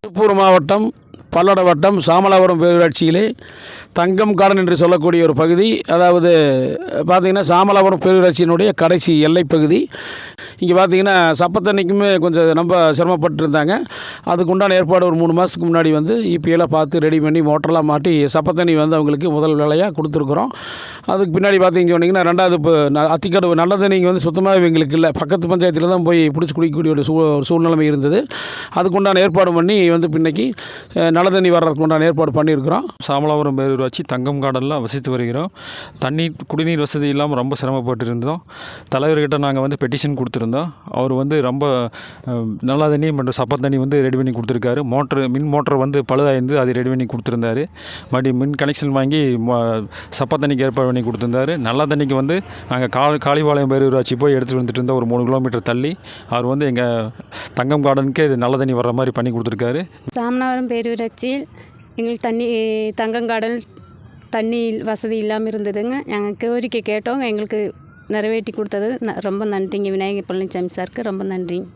திருப்பூர் மாவட்டம் பல்லட வட்டம் சாமலாபுரம் பேரூராட்சியிலே தங்கம் காடன் என்று சொல்லக்கூடிய ஒரு பகுதி அதாவது பார்த்திங்கன்னா சாமலாபுரம் பேரூராட்சியினுடைய கடைசி எல்லைப்பகுதி இங்கே பார்த்தீங்கன்னா சப்பத்தண்ணிக்குமே கொஞ்சம் ரொம்ப சிரமப்பட்டுருந்தாங்க. அதுக்குண்டான அதுக்கு உண்டான ஏற்பாடு ஒரு மூணு மாதத்துக்கு முன்னாடி வந்து இபிஎல்லாம் பார்த்து ரெடி பண்ணி மோட்டர்லாம் மாட்டி சப்பத்தண்ணி வந்து அவங்களுக்கு முதல் வேலையாக கொடுத்துருக்குறோம். அதுக்கு பின்னாடி பார்த்திங்க சொன்னீங்கன்னா ரெண்டாவது இப்போ அத்திக்கடவு நல்ல தண்ணி வந்து சுத்தமாகவே எங்களுக்கு இல்லை. பக்கத்து பஞ்சாயத்தில் தான் போய் பிடிச்சி குடிக்கக்கூடிய ஒரு சூ சூழ்நிலைமை இருந்தது. அதுக்குண்டான ஏற்பாடு பண்ணி வந்து பின்னைக்கு தண்ணி வர்றதுக்கு உண்டான ஏற்பாடு பண்ணியிருக்கிறோம். சாமலாபுரம் பேரூராட்சி தங்கம் கார்டனில் வசித்து வருகிறோம். தண்ணீர் குடிநீர் வசதி இல்லாமல் ரொம்ப சிரமப்பட்டு இருந்தோம் தலைவர்கிட்ட நாங்கள் வந்து பெட்டிஷன் கொடுத்துருந்தோம். அவர் வந்து ரொம்ப நல்ல தண்ணி மற்றும் சப்ப தண்ணி வந்து ரெடி பண்ணி கொடுத்துருக்காரு. மோட்ரு மின் மோட்டர் வந்து பழுதாயிருந்து அதை ரெடி பண்ணி கொடுத்துருந்தாரு. மறுபடியும் மின் கனெக்ஷன் வாங்கி மோ- சப்ப தண்ணிக்கு ஏற்பாடு பண்ணி கொடுத்துருந்தாரு. நல்ல தண்ணிக்கு வந்து நாங்கள் கா காளிபாளையம் பேரூராட்சி போய் எடுத்துகிட்டு வந்துட்டு இருந்தோம் ஒரு மூணு கிலோமீட்டர் தள்ளி அவர் வந்து எங்கள் தங்கம் கார்டனுக்கே நல்ல தண்ணி வர்ற மாதிரி பண்ணி கொடுத்துருக்காரு. சாமனாவரம் பேரூராட்சியில் எங்களுக்கு தண்ணி தங்கங்காடல் தண்ணி வசதி இல்லாமல் இருந்ததுங்க. நாங்கள் கோரிக்கை கேட்டோங்க. எங்களுக்கு நிறைவேற்றி கொடுத்தது. ரொம்ப நன்றிங்க. விநாயகர் பழனிசாமி சாருக்கு ரொம்ப நன்றிங்க.